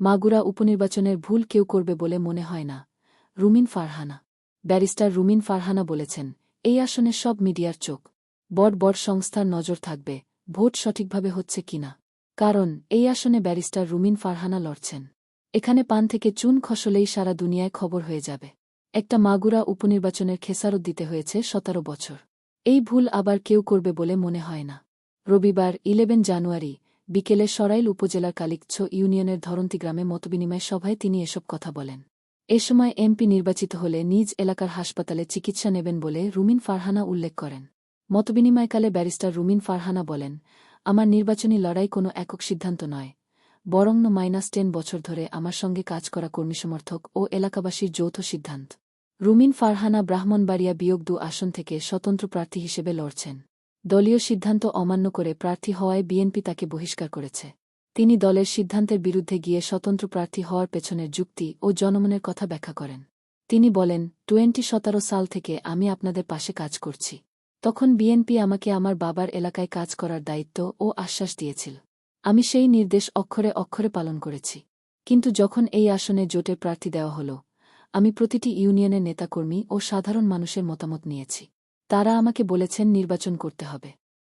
মাগুরা উপনির্বাচনের ভুল কেউ করবে বলে মনে হয় না। রুমিন ফারহানা। ব্যারিস্টার রুমিন ফারহানা বলেছেন, এই আসনে সব মিডিয়ার চোখ। বড় বড় সংস্থার নজর থাকবে, ভোট সঠিকভাবে হচ্ছে কিনা কারণ, এই আসনে ব্যারিস্টার রুমিন ফারহানা লড়ছেন। এখানে পান থেকে চুন খসলেই সারা দুনিয়ায় খবর হয়ে যাবে। একটা মাগুরা উপনির্বাচনের খেসারত দিতে হয়েছে সতেরো বছর। এই ভুল আবার কেউ করবে বলে মনে হয় না। রবিবার, ইলেভেন জানুয়ারি বিকেলে সরাইল উপজেলার কালিকছ ইউনিয়নের ধরন্তী গ্রামে মতবিনিময় সভায় তিনি এসব কথা বলেন। এ সময় এমপি নির্বাচিত হলে নিজ এলাকার হাসপাতালে চিকিৎসা নেবেন বলে রুমিন ফারহানা উল্লেখ করেন। মতবিনিময়কালে ব্যারিস্টার রুমিন ফারহানা বলেন, আমার নির্বাচনী লড়াই কোনো একক সিদ্ধান্ত নয়, বরং ন মাইনাস টেন বছর ধরে আমার সঙ্গে কাজ করা কর্মী সমর্থক ও এলাকাবাসীর যৌথ সিদ্ধান্ত। রুমিন ফারহানা ব্রাহ্মণবাড়িয়া বিয়োগ দু আসন থেকে স্বতন্ত্র প্রার্থী হিসেবে লড়ছেন। দলীয় সিদ্ধান্ত অমান্য করে প্রার্থী হওয়ায় বিএনপি তাকে বহিষ্কার করেছে। তিনি দলের সিদ্ধান্তের বিরুদ্ধে গিয়ে স্বতন্ত্র প্রার্থী হওয়ার পেছনের যুক্তি ও জনমনের কথা ব্যাখ্যা করেন। তিনি বলেন, টোয়েন্টি সতেরো সাল থেকে আমি আপনাদের পাশে কাজ করছি। তখন বিএনপি আমাকে আমার বাবার এলাকায় কাজ করার দায়িত্ব ও আশ্বাস দিয়েছিল। আমি সেই নির্দেশ অক্ষরে অক্ষরে পালন করেছি। কিন্তু যখন এই আসনে জোটের প্রার্থী দেওয়া হল, আমি প্রতিটি ইউনিয়নের নেতাকর্মী ও সাধারণ মানুষের মতামত নিয়েছি। তারা আমাকে বলেছেন নির্বাচন করতে হবে।